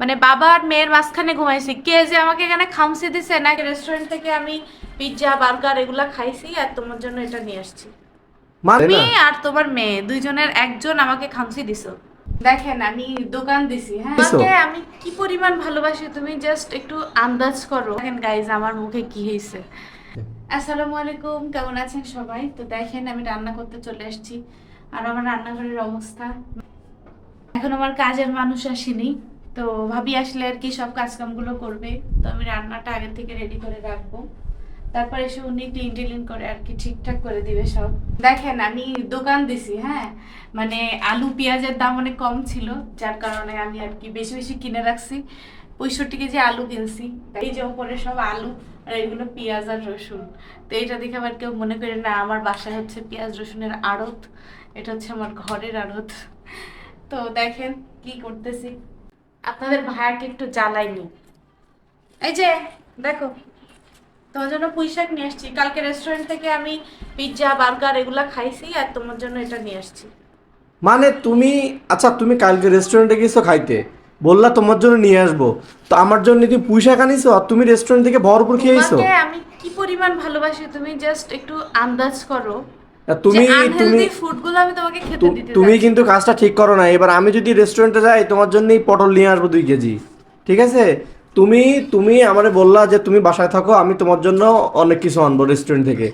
মানে বাবা আর মেয়ের মাঝখানে ঘুমাইছি। কে যে আমাকে এখানে খামসি দিছে না রেস্টুরেন্ট থেকে আমি পিৎজা বার্গার এগুলা খাইছি আর তোমার জন্য এটা নিয়ে আসছি। তুমি আর তোমার মেয়ে দুইজনের একজন আমাকে খামসি দিছো। দেখেন আমি দোকান দিছি হ্যাঁ? তোমাকে আমি কি পরিমাণ ভালোবাসি তুমি জাস্ট একটু আন্দাজ করো। দেখেন গাইজ আমার মুখে কি হয়েছে আসসালামু আলাইকুম কেমন আছেন সবাই? তো দেখেন আমি রান্না করতে চলে আসছি। আর আমার রান্নাঘরের অবস্থা। এখন আমার কাজের মানুষ আসেনি। তো ভাবি আসলে আর কি সব কাজকামগুলো করবে। তো আমি রান্নাটা আগে থেকে রেডি করে রাখব। তারপর এসে উনি ক্লিন টিলিন করে আর কি ঠিকঠাক করে দিবে সব। দেখেন, আমি দোকান দিছি হ্যাঁ? মানে আলু পেঁয়াজের দাম অনেক কম ছিল, যার কারণে আমি আর কি বেশি বেশি কিনে রাখছি। পঁয়ষট্টি কেজি আলু কিনছি। এই যে উপরে সব আলু আর এগুলো পেঁয়াজ আর রসুন। তো এটা দেখে আবার কেউ মনে করে, না, আমার বাসায় হচ্ছে পেঁয়াজ, রসুনের আড়ত। এটা হচ্ছে আমার ঘরের আড়ত। তো দেখেন কি করতেছি। আপনাদের ভাইয়াকে একটু জ্বালাইনি এই যে দেখো তোমার জন্য পুঁই শাক নিয়ে আসছি। কালকে রেস্টুরেন্ট থেকে আমি পিৎজা বার্গার এগুলা খাইছি আর তোমার জন্য এটা নিয়ে আসছি। মানে তুমি আচ্ছা তুমি কালকে রেস্টুরেন্টে গেছো খাইতে? বললা তোমার জন্য নিয়ে আসব। তো আমার জন্য তুমি পুঁই শাক আনিছো আর তুমি রেস্টুরেন্ট থেকে ভরপুর খেয়েছো? আমি কি পরিমাণ ভালোবাসি তুমি? জাস্ট একটু আন্দাজ করো। তুমি তুমি তুমি কিন্তু কাজটা ঠিক করো না। এবার আমি যদি রেস্টুরেন্টে যাই তোমার জন্যই পটল নিয়ে আসব দুই কেজি। ঠিক আছে? তুমি তুমি আমারে বললা যে তুমি বাসায় থাকো আমি তোমার জন্য অনেক কিছু আনব রেস্টুরেন্ট থেকে।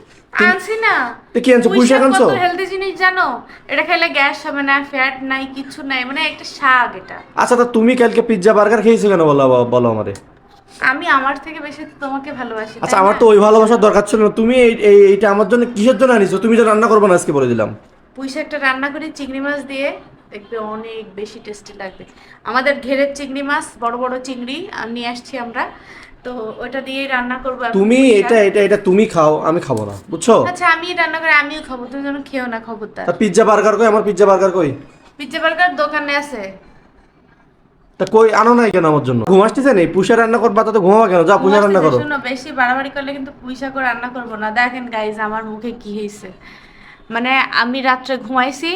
আনছি না। তো কি আনছো? পুঁই শাক আনছো? হেলদি জিনিস জানো? এটা খেলে গ্যাস হবে না ফ্যাট নাই কিছু নাই মানে একটা শাক এটা। আচ্ছা তো তুমি কালকে পিৎজা বার্গার খেয়েছো কেন বলো বলো আমারে? আমি আমার থেকে বেশি তোমাকে ভালোবাসি আচ্ছা আমার তো ওই ভালোবাসার দরকার ছিল না। তুমি এই এই- এইটা আমার জন্য কিসের জন্য আনিছো? তুমি তো রান্না করব না আজকে বলে দিলাম। পুঁই শাকটা রান্না করি চিংড়ি মাছ দিয়ে দেখবে অনেক বেশি টেস্টি লাগবে। আমাদের ঘেরের চিংড়ি মাছ বড় বড় চিংড়ি নিয়ে আসছি আমরা। তো ওটা দিয়েই রান্না করব তুমি এটা এটা এটা তুমি খাও আমি খাব না বুঝছ? আচ্ছা আমি রান্না করে আমিও খাব তুমি যেন খেও না খবরদার। তা পিৎজা বার্গার কই? আমার পিৎজা বার্গার কই? পিজ্জা বার্গার দোকানে আছে। তা কই আনো নাই কেন আমার জন্য? পুষা রান্না করবা তো ঘুমাবা কেন? পুষা রান্না করো। শুনো বেশি বাড়াবাড়ি করলে কিন্তু পুঁই শাকও রান্না করব না। দেখেন গাইজ আমার মুখে কি হয়েছে মানে আমি রাত্রে ঘুমাইছি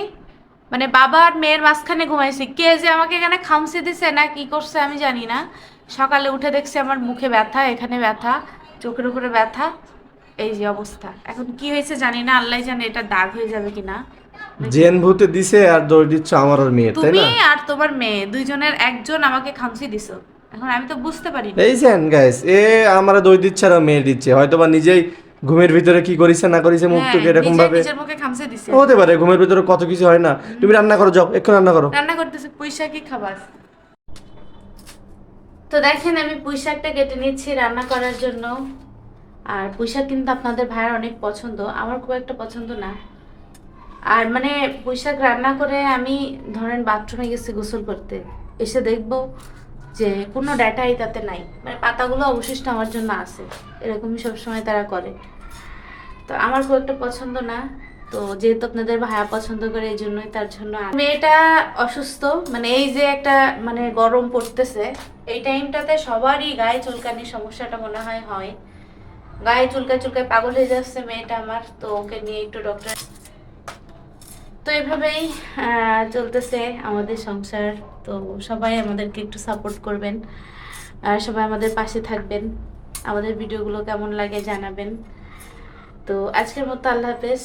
মানে বাবা আর মেয়ের মাঝখানে ঘুমাইছি। কে যে আমাকে এখানে খামসি দিছে না কি করছে আমি জানি না। সকালে উঠে দেখছি আমার মুখে ব্যথা এখানে ব্যথা চোখের উপরে ব্যথা। এই যে অবস্থা। এখন কি হয়েছে জানি না আল্লাহ জানে এটা দাগ হয়ে যাবে কিনা। জেন ভূতে দিছে আর দৌড় দিচ্ছ আমার আর মেয়ের তাই তুমি আর তোমার মেয়ে দুইজনের একজন আমাকে খামসি দিছো। এখন আমি তো বুঝতে পারি এই সেন গাইস এ আমার দই দিচ্ছে আর মেয়ে দিচ্ছে। হয়তো বা নিজেই ঘুমের ভিতরে কি করিছে না করিছে মুখ টুকে এরকম ভাবে হতে পারে ঘুমের ভিতরে কত কিছু হয় না। তুমি রান্না করো যাও এখন রান্না করো। রান্না করতেছে পুঁই শাকই খাবার? তো দেখেন আমি পুঁই শাকটা কেটে নিচ্ছি রান্না করার জন্য। আর পুঁই শাক কিন্তু আপনাদের ভাইয়ের অনেক পছন্দ। আমার খুব একটা পছন্দ না। আর মানে পুঁই শাক রান্না করে আমি ধরেন বাথরুমে গেছি গোসল করতে, এসে দেখব যে কোনো ডাটাই তাতে নাই। মানে পাতাগুলো অবশিষ্ট আমার জন্য আছে, এরকমই সবসময় তারা করে। তো আমার খুব একটা পছন্দ না, তো যেহেতু আপনাদের ভাইয়া পছন্দ করে এই জন্যই তার জন্য মেয়েটা অসুস্থ মানে এই যে একটা মানে গরম পড়তেছে, এই টাইমটাতে সবারই গায়ে চুলকানির সমস্যাটা মনে হয় হয়। গায়ে চুলকায় চুলকায় পাগল হয়ে যাচ্ছে মেয়েটা আমার, তো ওকে নিয়ে একটু ডক্টর তো এভাবেই চলতেছে আমাদের সংসার। তো সবাই আমাদেরকে একটু সাপোর্ট করবেন। আর সবাই আমাদের পাশে থাকবেন। আমাদের ভিডিওগুলো কেমন লাগে জানাবেন। তো আজকের মতো আল্লাহ হাফেজ।